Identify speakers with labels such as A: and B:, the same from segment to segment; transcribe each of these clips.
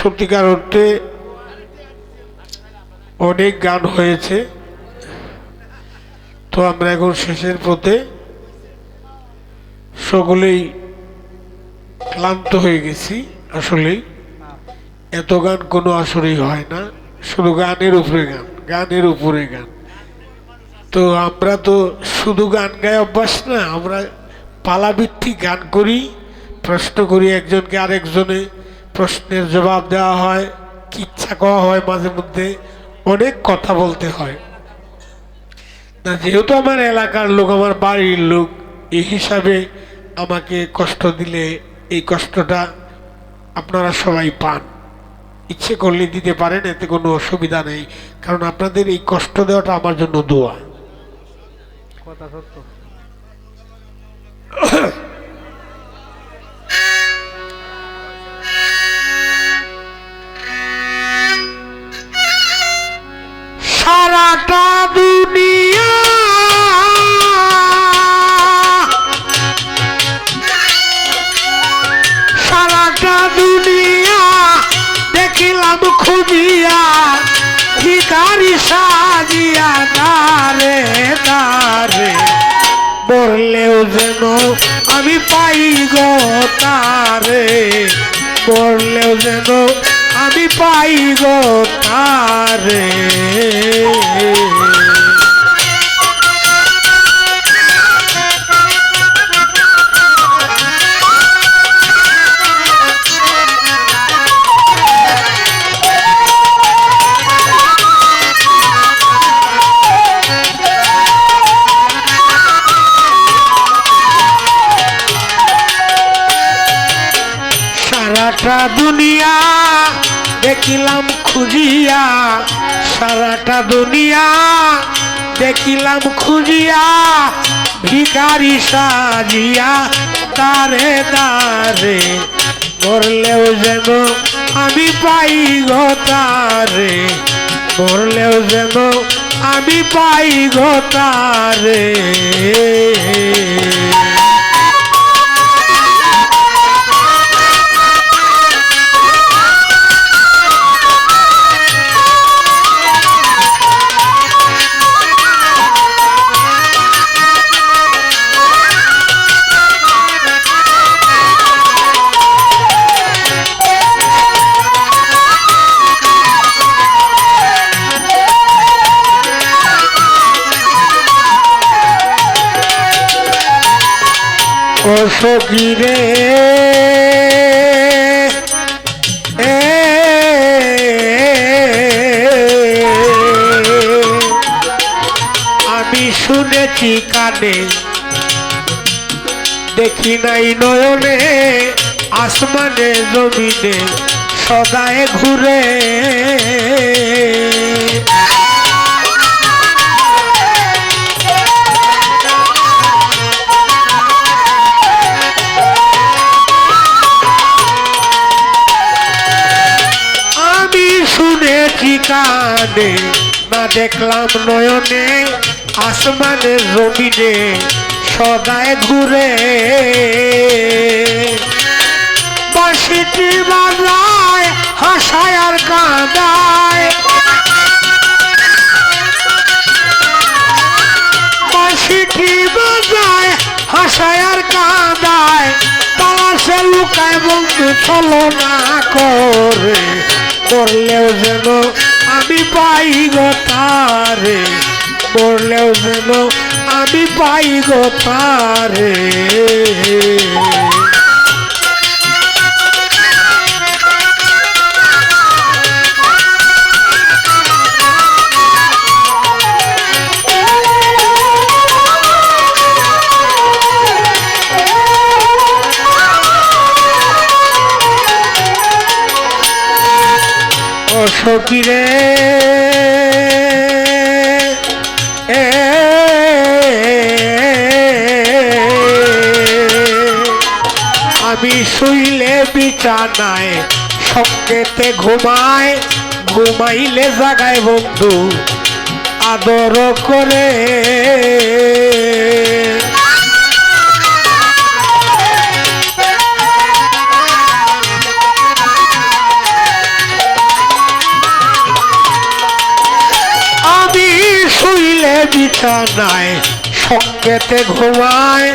A: সত্যিকার অর্থে অনেক গান হয়েছে। তো আমরা এখন শেষের পথে সকলেই ক্লান্ত হয়ে গেছি আসলেই। এত গান কোনো আসরেই হয় না, শুধু গানের উপরে গান, গানের উপরে গান। তো আমরা তো শুধু গান গায়ে অভ্যাস না, আমরা পালাভিত্তিক গান করি, প্রশ্ন করি একজনকে আরেকজনে। প্রশ্নের জবাব দেওয়া হয় কিচ্ছা কওয়া হয় মাঝে মধ্যে অনেক কথা বলতে হয়। না যেহেতু আমার এলাকার লোক আমার বাড়ির লোক এই হিসাবে আমাকে কষ্ট দিলে এই কষ্টটা আপনারা সবাই পান। ইচ্ছে করলে দিতে পারেন এতে কোনো অসুবিধা নেই কারণ আপনাদের এই কষ্ট দেওয়াটা আমার জন্য দোয়া।
B: কথা সত্য।
A: সাজিয়া দারে দারে বললেও যেন আমি পাই গো তারে। বললেও যেন আমি পাই গো তারে। দুনিয়া দেখিলাম খুঁজিয়া, সারাটা দুনিয়া দেখিলাম খুঁজিয়া ভিকারি সাজিয়া তারে তারে মরলেও যেন আমি পাই গো তারে মরলেও যেন আমি পাই গো তারে। এ আমি শুনেছি কানে দেখি নাই নয়নে আসমানে জমিনে সদায় ঘুরে। শুনেছি কানে, না দেখলাম নয়নে, আসমানে জমিনে সদায় ঘুরে। বাসিটি বাজায়, হাসায় আর কাঁদায়। বাসিটি বাজায়, হাসায় আর কাঁদায়। তারা সে লুকায় বন্ধু চলো না করে। করলেও যেন আমি পাই গো তারে করলেও যেন আমি পাই গো তারে। সকিরে আমি শুইলে বিছানায় সঙ্গেতে ঘুমায় ঘুমাইলে জাগায় বন্ধু আদর করে বিছানায় সঙ্গেতে ঘুমায়,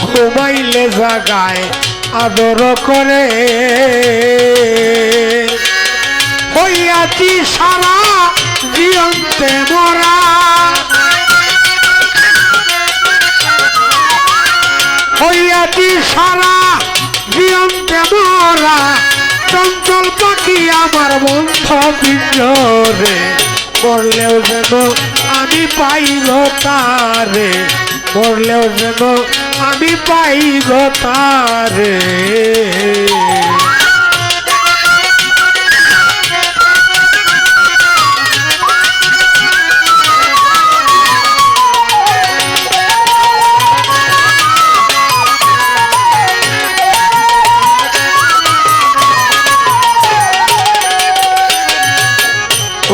A: ঘুমাইলে জাগায় আদর করে। হইয়াছি সারা জীবন্তে মরা? হইয়াছি সারা জীবন্তে মরা? চঞ্চল পাখি আমার বন্ধ পিঞ্জরে মরলেও যেন আমি পাইল তারে মরলেও যেন আমি পাইল তারে।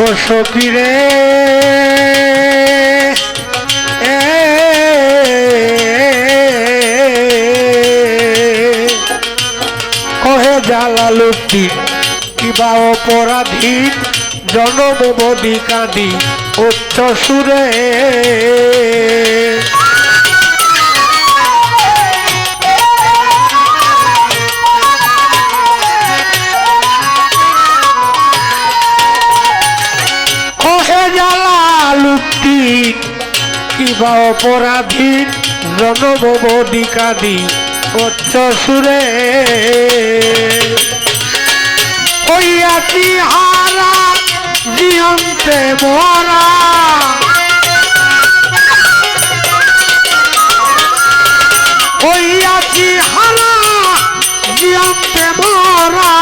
A: ও সকিরে কহে জালালুদ্দি কিবা অপরাধীন জনমদি কাঁদি উচ্চ সুরে। কিবা অপরাধীন জনমদি কাঁদি উচ্চ সুরে। মরা হইয়াছি হারা জিয়ন্তে মরা।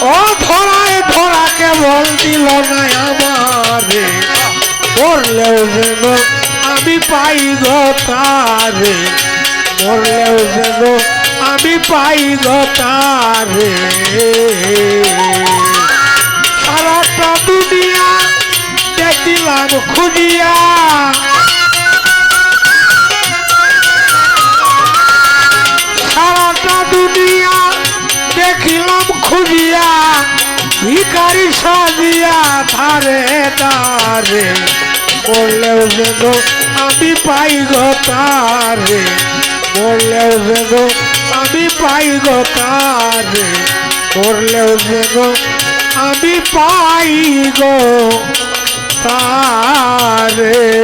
A: ও ধরায় ধরা কেবল দিল না আমারে। মরলেও যেন আমি পাই গো তারে। মরলেও যেন আমি পাই গো তারে। সারাটা দুনিয়া, দেখিলাম খুঁজিয়া সারাটা দুনিয়া, দেখিলাম খুঁজিয়া ভিকারি সাজিয়া ধারে তারে বললেও যেন আমি পাই গো তারে। বললেও যেন আমি পাই গো তারে। বললেও যেন আমি পাই গো তারে।